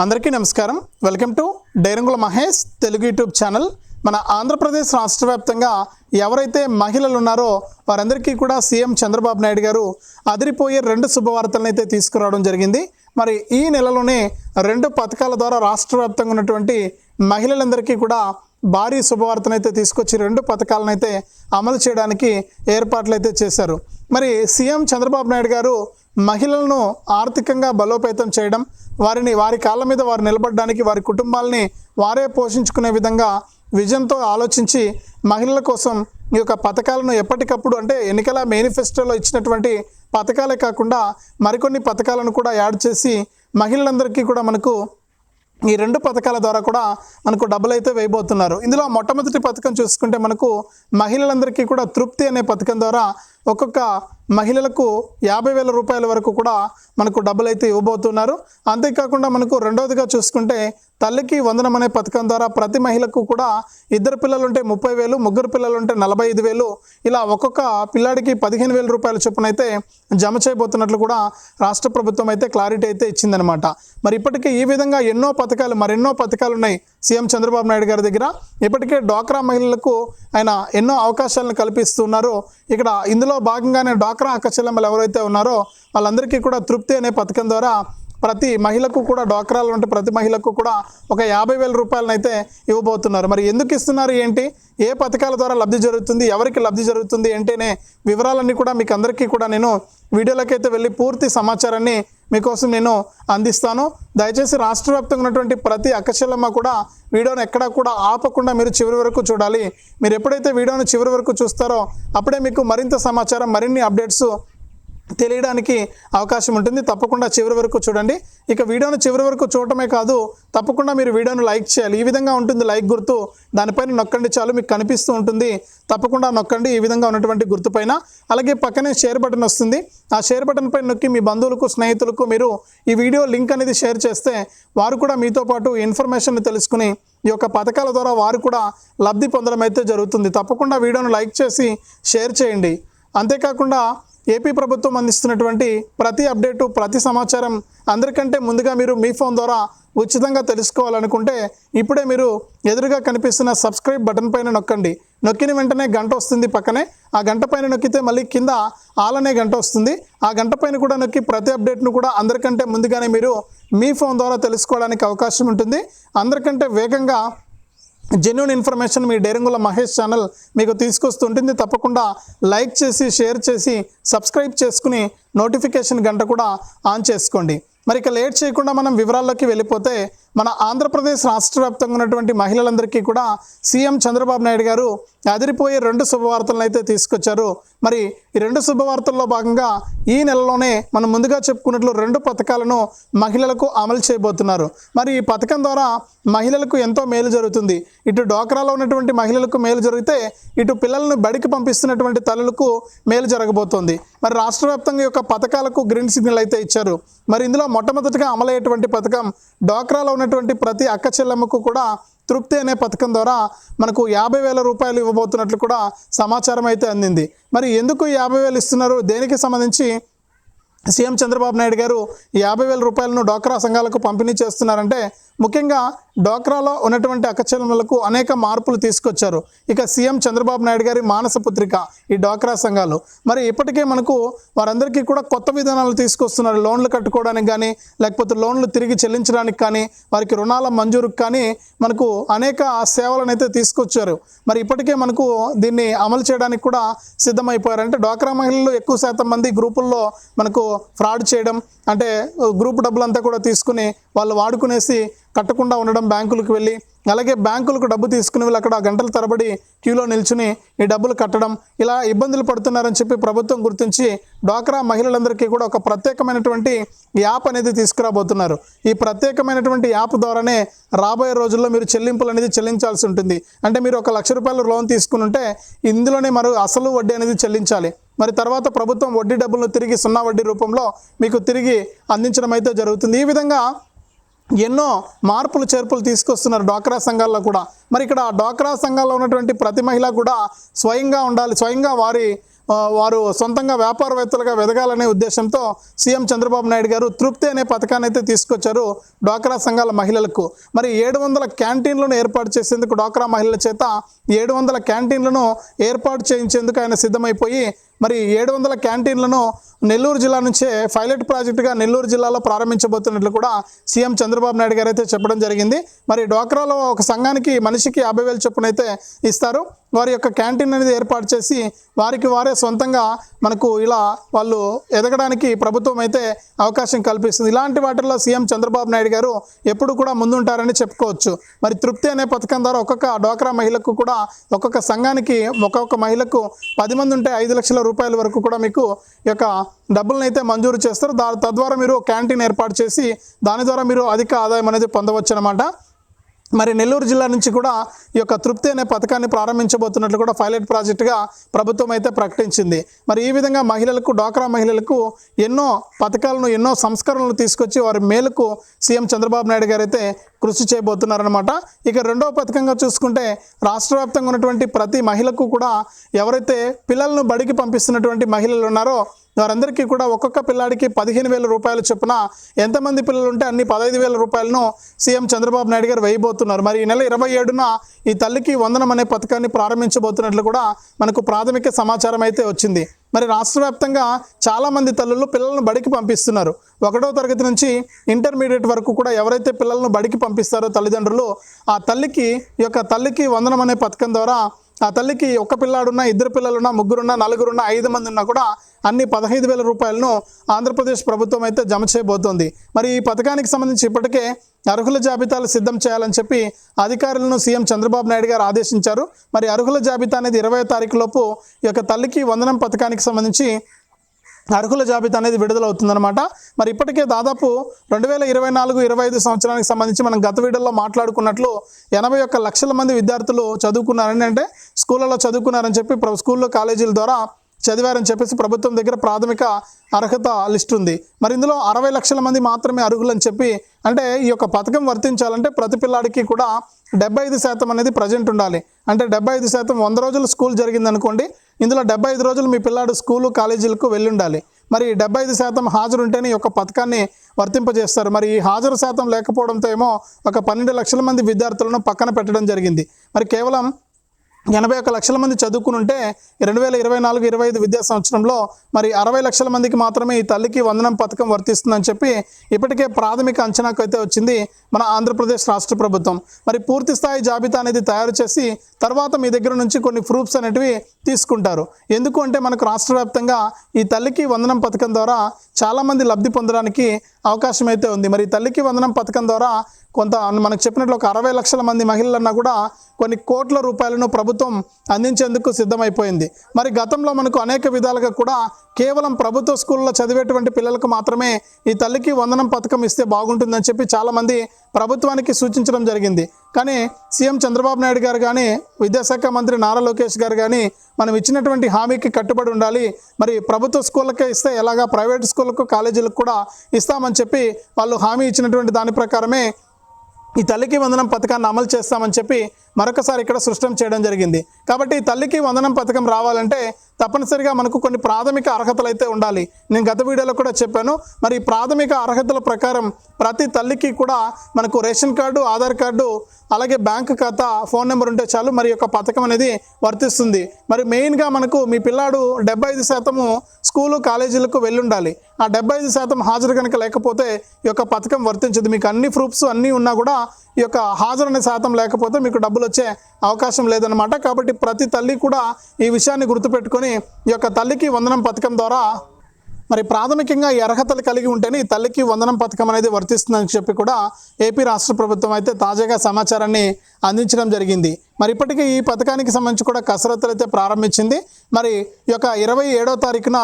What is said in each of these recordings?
అందరికీ నమస్కారం. Welcome to డైరంగుల మహేష్ తెలుగు యూట్యూబ్ ఛానల్. మన ఆంధ్రప్రదేశ్ రాష్ట్ర వ్యాప్తంగా ఎవరైతే మహిళలు ఉన్నారో వారందరికీ కూడా సీఎం చంద్రబాబు నాయుడు గారు అదిరిపోయే రెండు శుభవార్తలను అయితే తీసుకురావడం జరిగింది. మరి ఈ నెలలోనే రెండు పథకాల ద్వారా రాష్ట్ర వ్యాప్తంగా ఉన్నటువంటి మహిళలందరికీ కూడా భారీ శుభవార్తనైతే తీసుకొచ్చి రెండు పథకాలను అయితే అమలు చేయడానికి ఏర్పాట్లు అయితే చేశారు. మరి సీఎం చంద్రబాబు నాయుడు గారు మహిళలను ఆర్థికంగా బలోపేతం చేయడం వారిని వారి కాళ్ళ మీద వారు నిలబడడానికి వారి కుటుంబాలని వారే పోషించుకునే విధంగా విజన్తో ఆలోచించి మహిళల కోసం ఈ యొక్క పథకాలను ఎప్పటికప్పుడు అంటే ఎన్నికల మేనిఫెస్టోలో ఇచ్చినటువంటి పథకాలే కాకుండా మరికొన్ని పథకాలను కూడా యాడ్ చేసి మహిళలందరికీ కూడా మనకు ఈ రెండు పథకాల ద్వారా కూడా మనకు డబ్బులు అయితే వేయబోతున్నారు. ఇందులో మొట్టమొదటి పథకం చూసుకుంటే మనకు మహిళలందరికీ కూడా తృప్తి అనే పథకం ద్వారా ఒక్కొక్క మహిళలకు యాభై వేల రూపాయల వరకు కూడా మనకు డబ్బులు అయితే ఇవ్వబోతున్నారు. అంతేకాకుండా మనకు రెండవదిగా చూసుకుంటే తల్లికి వందనం అనే పథకం ద్వారా ప్రతి మహిళకు కూడా ఇద్దరు పిల్లలు ఉంటే ముప్పై వేలు ముగ్గురు పిల్లలు ఉంటే నలభై ఐదు వేలు ఇలా ఒక్కొక్క పిల్లాడికి పదిహేను వేల రూపాయల చొప్పున అయితే జమ చేయబోతున్నట్లు కూడా రాష్ట్ర ప్రభుత్వం అయితే క్లారిటీ అయితే ఇచ్చిందనమాట. మరి ఇప్పటికే ఈ విధంగా ఎన్నో పథకాలు మరెన్నో పథకాలు ఉన్నాయి సీఎం చంద్రబాబు నాయుడు గారి దగ్గర. ఇప్పటికే డ్వాక్రా మహిళలకు ఆయన ఎన్నో అవకాశాలను కల్పిస్తున్నారు. ఇక్కడ ఇందులో భాగంగానే డ్వాక్రా అక్కచెల్లెమ్మలు ఎవరైతే ఉన్నారో వాళ్ళందరికీ కూడా తృప్తి అనే పథకం ద్వారా ప్రతి మహిళకు కూడా డ్వాక్రాలు ఉంటే ప్రతి మహిళకు కూడా ఒక యాభై వేల రూపాయలను అయితే ఇవ్వబోతున్నారు. మరి ఎందుకు ఇస్తున్నారు ఏంటి? ఏ పథకాల ద్వారా లబ్ధి జరుగుతుంది? ఎవరికి లబ్ధి జరుగుతుంది? ఏంటనే వివరాలన్నీ కూడా మీకు అందరికీ కూడా నేను వీడియోలకైతే వెళ్ళి పూర్తి సమాచారాన్ని మీకోసం నేను అందిస్తాను. దయచేసి రాష్ట్ర వ్యాప్తంగా ఉన్నటువంటి ప్రతి అక్కచెల్లమ్మ కూడా వీడియోను ఎక్కడా కూడా ఆపకుండా మీరు చివరి వరకు చూడాలి. మీరు ఎప్పుడైతే వీడియోను చివరి వరకు చూస్తారో అప్పుడే మీకు మరింత సమాచారం మరిన్ని అప్డేట్స్ తెలియడానికి అవకాశం ఉంటుంది. తప్పకుండా చివరి వరకు చూడండి. ఇక వీడియోను చివరి వరకు చూడటమే కాదు తప్పకుండా మీరు వీడియోను లైక్ చేయాలి. ఈ విధంగా ఉంటుంది లైక్ గుర్తు. దానిపైన నొక్కండి చాలు మీకు కనిపిస్తూ ఉంటుంది. తప్పకుండా నొక్కండి ఈ విధంగా ఉన్నటువంటి గుర్తుపైన అలాగే పక్కనే షేర్ బటన్ వస్తుంది. ఆ షేర్ బటన్ పైన నొక్కి మీ బంధువులకు స్నేహితులకు మీరు ఈ వీడియో లింక్ అనేది షేర్ చేస్తే వారు కూడా మీతో పాటు ఇన్ఫర్మేషన్ తెలుసుకుని ఈ యొక్క పథకాల ద్వారా వారు కూడా లబ్ధి పొందడం అయితే జరుగుతుంది. తప్పకుండా వీడియోను లైక్ చేసి షేర్ చేయండి. అంతేకాకుండా ఏపీ ప్రభుత్వం అందిస్తున్నటువంటి ప్రతి అప్డేటు ప్రతి సమాచారం అందరికంటే ముందుగా మీరు మీ ఫోన్ ద్వారా ఉచితంగా తెలుసుకోవాలనుకుంటే ఇప్పుడే మీరు ఎదురుగా కనిపిస్తున్న సబ్స్క్రైబ్ బటన్ పైన నొక్కండి. నొక్కిన వెంటనే గంట వస్తుంది పక్కనే. ఆ గంట పైన నొక్కితే మళ్ళీ కింద ఆలనే గంట వస్తుంది. ఆ గంట పైన కూడా నొక్కి ప్రతి అప్డేట్ను కూడా అందరికంటే ముందుగానే మీరు మీ ఫోన్ ద్వారా తెలుసుకోవడానికి అవకాశం ఉంటుంది. అందరికంటే వేగంగా జెన్యున్ ఇన్ఫర్మేషన్ మీ డేరంగుల మహేష్ ఛానల్ మీకు తీసుకొస్తుంటుంది. తప్పకుండా లైక్ చేసి షేర్ చేసి సబ్స్క్రైబ్ చేసుకుని నోటిఫికేషన్ గంట కూడా ఆన్ చేసుకోండి. మరి ఇక లేట్ చేయకుండా మనం వివరాల్లోకి వెళ్ళిపోతే మన ఆంధ్రప్రదేశ్ రాష్ట్ర వ్యాప్తంగా ఉన్నటువంటి మహిళలందరికీ కూడా సీఎం చంద్రబాబు నాయుడు గారు అదిరిపోయే రెండు శుభవార్తలను అయితే తీసుకొచ్చారు. మరి ఈ రెండు శుభవార్తల్లో భాగంగా ఈ నెలలోనే మనం ముందుగా చెప్పుకున్నట్లు రెండు పథకాలను మహిళలకు అమలు చేయబోతున్నారు. మరి ఈ పథకం ద్వారా మహిళలకు ఎంతో మేలు జరుగుతుంది. ఇటు డోక్రాలో ఉన్నటువంటి మహిళలకు మేలు జరిగితే ఇటు పిల్లలను బడికి పంపిస్తున్నటువంటి తల్లులకు మేలు జరగబోతోంది. మరి రాష్ట్ర వ్యాప్తంగా యొక్క పథకాలకు గ్రీన్ సిగ్నల్ అయితే ఇచ్చారు. మరి ఇందులో మొట్టమొదటిగా అమలయ్యేటువంటి పథకం డోక్రాలో ఉన్నటువంటి ప్రతి అక్క చెల్లెమ్మకు కూడా తృప్తి అనే పథకం ద్వారా మనకు యాభై వేల రూపాయలు ఇవ్వబోతున్నట్లు కూడా సమాచారం అయితే అందింది. మరి ఎందుకు యాభై వేలు ఇస్తున్నారు? దేనికి సంబంధించి సీఎం చంద్రబాబు నాయుడు గారు యాభై వేల రూపాయలను డోక్రా సంఘాలకు పంపిణీ చేస్తున్నారంటే ముఖ్యంగా డోక్రాలో ఉన్నటువంటి అక్కచెల్లెమ్మలకు అనేక మార్పులు తీసుకొచ్చారు. ఇక సీఎం చంద్రబాబు నాయుడు గారి మానస పుత్రిక ఈ డోక్రా సంఘాలు. మరి ఇప్పటికే మనకు వారందరికీ కూడా కొత్త విధానాలు తీసుకొస్తున్నారు. లోన్లు కట్టుకోవడానికి కానీ లేకపోతే లోన్లు తిరిగి చెల్లించడానికి కానీ వారికి రుణాల మంజూరుకు కానీ మనకు అనేక సేవలను అయితే తీసుకొచ్చారు. మరి ఇప్పటికే మనకు దీన్ని అమలు చేయడానికి కూడా సిద్ధమైపోయారు అంటే డోక్రా మహిళలు ఎక్కువ శాతం మంది గ్రూపుల్లో మనకు ఫ్రాడ్ చేయడం అంటే గ్రూప్ డబ్బులంతా కూడా తీసుకుని వాళ్ళు వాడుకునేసి కట్టకుండా ఉండడం బ్యాంకులకు వెళ్ళి అలాగే బ్యాంకులకు డబ్బు తీసుకుని వీళ్ళు అక్కడ గంటల తరబడి క్యూలో నిల్చుని ఈ డబ్బులు కట్టడం ఇలా ఇబ్బందులు పడుతున్నారని చెప్పి ప్రభుత్వం గుర్తించి డ్వాక్రా మహిళలందరికీ కూడా ఒక ప్రత్యేకమైనటువంటి యాప్ అనేది తీసుకురాబోతున్నారు. ఈ ప్రత్యేకమైనటువంటి యాప్ ద్వారానే రాబోయే రోజుల్లో మీరు చెల్లింపులు అనేది చెల్లించాల్సి ఉంటుంది. అంటే మీరు ఒక లక్ష రూపాయల లోన్ తీసుకుని ఉంటే ఇందులోనే మరో అసలు వడ్డీ అనేది చెల్లించాలి. మరి తర్వాత ప్రభుత్వం వడ్డీ డబ్బులను తిరిగి సున్నా వడ్డీ రూపంలో మీకు తిరిగి అందించడం అయితే జరుగుతుంది. ఈ విధంగా ఎన్నో మార్పులు చేర్పులు తీసుకొస్తున్నారు డ్వాక్రా సంఘాల్లో కూడా. మరి ఇక్కడ డ్వాక్రా సంఘాల్లో ఉన్నటువంటి ప్రతి మహిళ కూడా స్వయంగా ఉండాలి స్వయంగా వారి వారు సొంతంగా వ్యాపారవేత్తలుగా వెదగాలనే ఉద్దేశంతో సీఎం చంద్రబాబు నాయుడు గారు తృప్తి అనే పథకాన్ని అయితే తీసుకొచ్చారు డ్వాక్రా సంఘాల మహిళలకు. మరి ఏడు వందల క్యాంటీన్లను ఏర్పాటు చేసేందుకు డ్వాక్రా మహిళల చేత ఏడు వందల క్యాంటీన్లను ఏర్పాటు చేయించేందుకు ఆయన సిద్ధమైపోయి మరి ఏడు వందల క్యాంటీన్లను నెల్లూరు జిల్లా నుంచే పైలట్ ప్రాజెక్టుగా నెల్లూరు జిల్లాలో ప్రారంభించబోతున్నట్లు కూడా సీఎం చంద్రబాబు నాయుడు గారు అయితే చెప్పడం జరిగింది. మరి డ్వాక్రాలో ఒక సంఘానికి మనిషికి యాభై వేల చొప్పున అయితే ఇస్తారు. వారి యొక్క క్యాంటీన్ అనేది ఏర్పాటు చేసి వారికి వారే సొంతంగా మనకు ఇలా వాళ్ళు ఎదగడానికి ప్రభుత్వం అయితే అవకాశం కల్పిస్తుంది. ఇలాంటి వాటిల్లో సీఎం చంద్రబాబు నాయుడు గారు ఎప్పుడు కూడా ముందుంటారని చెప్పుకోవచ్చు. మరి తృప్తి అనే పథకం ద్వారా ఒక్కొక్క డ్వాక్రా మహిళకు కూడా ఒక్కొక్క సంఘానికి ఒక్కొక్క మహిళకు పది మంది ఉంటే ఐదు లక్షల రూపాయల వరకు కూడా మీకు యొక్క డబ్బులను అయితే మంజూరు చేస్తారు. దా తద్వారా మీరు క్యాంటీన్ ఏర్పాటు చేసి దాని ద్వారా మీరు అధిక ఆదాయం అనేది పొందవచ్చు అనమాట మరి నెల్లూరు జిల్లా నుంచి కూడా ఈ యొక్క తృప్తి అనే పథకాన్ని ప్రారంభించబోతున్నట్లు కూడా పైలట్ ప్రాజెక్టుగా ప్రభుత్వం అయితే ప్రకటించింది. మరి ఈ విధంగా మహిళలకు డ్వాక్రా మహిళలకు ఎన్నో పథకాలను ఎన్నో సంస్కరణలు తీసుకొచ్చి వారి మేలుకు సీఎం చంద్రబాబు నాయుడు గారు అయితే కృషి చేయబోతున్నారనమాట ఇక రెండవ పథకంగా చూసుకుంటే రాష్ట్ర వ్యాప్తంగా ఉన్నటువంటి ప్రతి మహిళకు కూడా ఎవరైతే పిల్లలను బడికి పంపిస్తున్నటువంటి మహిళలు ఉన్నారో వారందరికీ కూడా ఒక్కొక్క పిల్లాడికి పదిహేను వేల రూపాయలు చొప్పున ఎంతమంది పిల్లలు ఉంటే అన్ని పదహైదు వేల రూపాయలను సీఎం చంద్రబాబు నాయుడు గారు వేయబోతున్నారు. మరి ఈ నెల ఇరవై ఏడున ఈ తల్లికి వందనం అనే పథకాన్ని ప్రారంభించబోతున్నట్లు కూడా మనకు ప్రాథమిక సమాచారం అయితే వచ్చింది. మరి రాష్ట్ర వ్యాప్తంగా చాలామంది తల్లులు పిల్లలను బడికి పంపిస్తున్నారు. ఒకటో తరగతి నుంచి ఇంటర్మీడియట్ వరకు కూడా ఎవరైతే పిల్లలను బడికి పంపిస్తారో తల్లిదండ్రులు ఆ తల్లికి ఈ యొక్క తల్లికి వందనం అనే పథకం ద్వారా ఆ తల్లికి ఒక పిల్లాడున్నా ఇద్దరు పిల్లలున్నా ముగ్గురున్నా నలుగురున్నా ఐదు మంది ఉన్నా కూడా అన్ని పదహైదు వేల రూపాయలను ఆంధ్రప్రదేశ్ ప్రభుత్వం అయితే జమ చేయబోతోంది. మరి ఈ పథకానికి సంబంధించి ఇప్పటికే అర్హుల జాబితాలు సిద్ధం చేయాలని చెప్పి అధికారులను సీఎం చంద్రబాబు నాయుడు గారు ఆదేశించారు. మరి అర్హుల జాబితా అనేది ఇరవై తారీఖు లోపు ఈ యొక్క తల్లికి వందనం పథకానికి సంబంధించి అర్హుల జాబితా అనేది విడుదలవుతుందనమాట మరి ఇప్పటికే దాదాపు రెండు వేల ఇరవై నాలుగు ఇరవై ఐదు సంవత్సరానికి సంబంధించి మనం గత వీడియోలో మాట్లాడుకున్నట్లు ఎనభై ఒక్క లక్షల మంది విద్యార్థులు చదువుకున్నారని అంటే స్కూళ్ళలో చదువుకున్నారని చెప్పి స్కూల్లో కాలేజీల ద్వారా చదివారని చెప్పేసి ప్రభుత్వం దగ్గర ప్రాథమిక అర్హత లిస్ట్ ఉంది. మరి ఇందులో అరవై లక్షల మంది మాత్రమే అర్హులని చెప్పి అంటే ఈ యొక్క పథకం వర్తించాలంటే ప్రతి పిల్లాడికి కూడా డెబ్బై ఐదు శాతం అనేది ప్రజెంట్ ఉండాలి. అంటే డెబ్బై ఐదు శాతం వంద రోజులు స్కూల్ జరిగిందనుకోండి ఇందులో డెబ్బై ఐదు రోజులు మీ పిల్లాడు స్కూలు కాలేజీలకు వెళ్ళుండాలి. మరి డెబ్బై ఐదు శాతం హాజరు ఉంటేనే ఈ యొక్క పథకాన్ని వర్తింపజేస్తారు. మరి ఈ హాజరు శాతం లేకపోవడంతో ఏమో ఒక పన్నెండు లక్షల మంది విద్యార్థులను పక్కన పెట్టడం జరిగింది. మరి కేవలం ఎనభై ఒక లక్షల మంది చదువుకుని ఉంటే రెండు వేల ఇరవై నాలుగు ఇరవై ఐదు విద్యా సంవత్సరంలో మరి అరవై లక్షల మందికి మాత్రమే ఈ తల్లికి వందనం పథకం వర్తిస్తుందని చెప్పి ఇప్పటికే ప్రాథమిక అంచనాకు అయితే వచ్చింది మన ఆంధ్రప్రదేశ్ రాష్ట్ర ప్రభుత్వం. మరి పూర్తి స్థాయి జాబితా అనేది తయారు చేసి తర్వాత మీ దగ్గర నుంచి కొన్ని ప్రూఫ్స్ అనేటివి తీసుకుంటారు. ఎందుకు అంటే మనకు రాష్ట్ర వ్యాప్తంగా ఈ తల్లికి వందనం పథకం ద్వారా చాలామంది లబ్ధి పొందడానికి అవకాశం అయితే ఉంది. మరి తల్లికి వందనం పథకం ద్వారా కొంత మనకు చెప్పినట్లు ఒక అరవై లక్షల మంది మహిళలన్నా కూడా కొన్ని కోట్ల రూపాయలను ప్రభుత్వం ప్రభుత్వం అందించేందుకు సిద్ధమైపోయింది. మరి గతంలో మనకు అనేక విధాలుగా కూడా కేవలం ప్రభుత్వ స్కూల్లో చదివేటువంటి పిల్లలకు మాత్రమే ఈ తల్లికి వందనం పథకం ఇస్తే బాగుంటుందని చెప్పి చాలామంది ప్రభుత్వానికి సూచించడం జరిగింది. కానీ సీఎం చంద్రబాబు నాయుడు గారు కానీ విద్యాశాఖ మంత్రి నారా లోకేష్ గారు కానీ మనం ఇచ్చినటువంటి హామీకి కట్టుబడి ఉండాలి. మరి ప్రభుత్వ స్కూళ్ళకే ఇస్తే ఎలాగా ప్రైవేట్ స్కూళ్ళకు కాలేజీలకు కూడా ఇస్తామని చెప్పి వాళ్ళు హామీ ఇచ్చినటువంటి దాని ప్రకారమే ఈ తల్లికి వందనం పథకాన్ని అమలు చేస్తామని చెప్పి మరొకసారి ఇక్కడ సృష్టం చేయడం జరిగింది. కాబట్టి తల్లికి వందనం పథకం రావాలంటే తప్పనిసరిగా మనకు కొన్ని ప్రాథమిక అర్హతలు అయితే ఉండాలి. నేను గత వీడియోలో కూడా చెప్పాను. మరి ప్రాథమిక అర్హతల ప్రకారం ప్రతి తల్లికి కూడా మనకు రేషన్ కార్డు ఆధార్ కార్డు అలాగే బ్యాంక్ ఖాతా ఫోన్ నెంబర్ ఉంటే చాలు మరి యొక్క పథకం అనేది వర్తిస్తుంది. మరి మెయిన్గా మనకు మీ పిల్లాడు డెబ్బై ఐదు శాతము స్కూలు కాలేజీలకు వెళ్ళుండాలి. ఆ డెబ్బై ఐదు శాతం హాజరు కనుక లేకపోతే ఈ యొక్క పథకం వర్తించదు. మీకు అన్ని ప్రూఫ్స్ అన్నీ ఉన్నా కూడా ఈ యొక్క హాజరు అనే శాతం లేకపోతే మీకు డబ్బులు వచ్చే అవకాశం లేదనమాట కాబట్టి ప్రతి తల్లి కూడా ఈ విషయాన్ని గుర్తుపెట్టుకొని ఈ యొక్క తల్లికి వందనం పథకం ద్వారా మరి ప్రాథమికంగా ఈ అర్హతలు కలిగి ఉంటేనే ఈ తల్లికి వందనం పథకం అనేది వర్తిస్తుందని చెప్పి కూడా ఏపీ రాష్ట్ర ప్రభుత్వం అయితే తాజాగా సమాచారాన్ని అందించడం జరిగింది. మరి ఇప్పటికీ ఈ పథకానికి సంబంధించి కూడా కసరత్తులు అయితే ప్రారంభించింది. మరి ఈ యొక్క ఇరవై ఏడో తారీఖున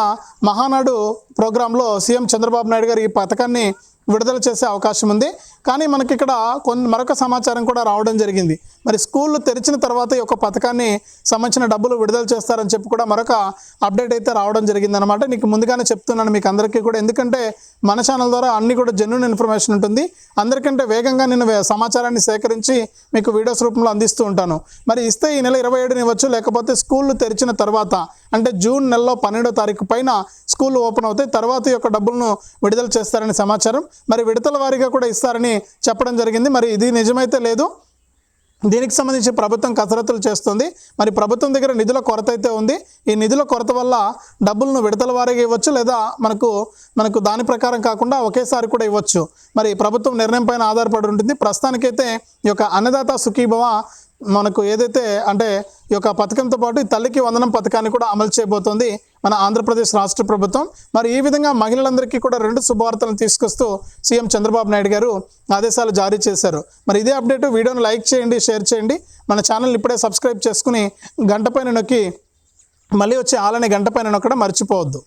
మహానాడు ప్రోగ్రాంలో సీఎం చంద్రబాబు నాయుడు గారు ఈ పథకాన్ని విడుదల చేసే అవకాశం ఉంది. కానీ మనకి ఇక్కడ కొన్ని మరొక సమాచారం కూడా రావడం జరిగింది. మరి స్కూళ్ళు తెరిచిన తర్వాత ఈ యొక్క పథకాన్ని సంబంధించిన డబ్బులు విడుదల చేస్తారని చెప్పి కూడా మరొక అప్డేట్ అయితే రావడం జరిగిందనమాట నీకు ముందుగానే చెప్తున్నాను మీకు అందరికీ కూడా. ఎందుకంటే మన ఛానల్ ద్వారా అన్ని కూడా జెన్యున్ ఇన్ఫర్మేషన్ ఉంటుంది. అందరికంటే వేగంగా నేను వే- సమాచారాన్ని సేకరించి మీకు వీడియోస్ రూపంలో అందిస్తూ ఉంటాను. మరి ఇస్తే ఈ నెల ఇరవై ఏడుని ఇవ్వచ్చు. లేకపోతే స్కూళ్ళు తెరిచిన తర్వాత అంటే జూన్ నెలలో పన్నెండో తారీఖు పైన స్కూల్ ఓపెన్ అవుతాయి. తర్వాత ఈ యొక్క డబ్బులను విడుదల చేస్తారని సమాచారం. మరి విడతల వారీగా కూడా ఇస్తారని చెప్పడం జరిగింది. మరి ఇది నిజమైతే లేదు. దీనికి సంబంధించి ప్రభుత్వం కసరత్తులు చేస్తుంది. మరి ప్రభుత్వం దగ్గర నిధుల కొరత అయితే ఉంది. ఈ నిధుల కొరత వల్ల డబ్బులను విడతల వారీగా ఇవ్వచ్చు లేదా మనకు మనకు దాని ప్రకారం కాకుండా ఒకేసారి కూడా ఇవ్వచ్చు. మరి ప్రభుత్వం నిర్ణయం పైన ఆధారపడి ఉంటుంది. ప్రస్తుతానికైతే ఈ యొక్క అన్నదాత సుఖీభవ మనకు ఏదైతే అంటే ఈ యొక్క పథకంతో పాటు తల్లికి వందనం పథకాన్ని కూడా అమలు చేయబోతోంది. మన ఆంధ్రప్రదేశ్ రాష్ట్ర ప్రభుత్వం. మరి ఈ విధంగా మహిళలందరికీ కూడా రెండు శుభవార్తలను తీసుకొస్తూ సీఎం చంద్రబాబు నాయుడు గారు ఆదేశాలు జారీ చేశారు. మరి ఇదే అప్డేట్ వీడియోను లైక్ చేయండి షేర్ చేయండి. మన ఛానల్ ఇప్పుడే సబ్స్క్రైబ్ చేసుకుని గంట పైన నొక్కి మళ్ళీ వచ్చే ఆలని గంట పైన నొక్కడం మర్చిపోవద్దు.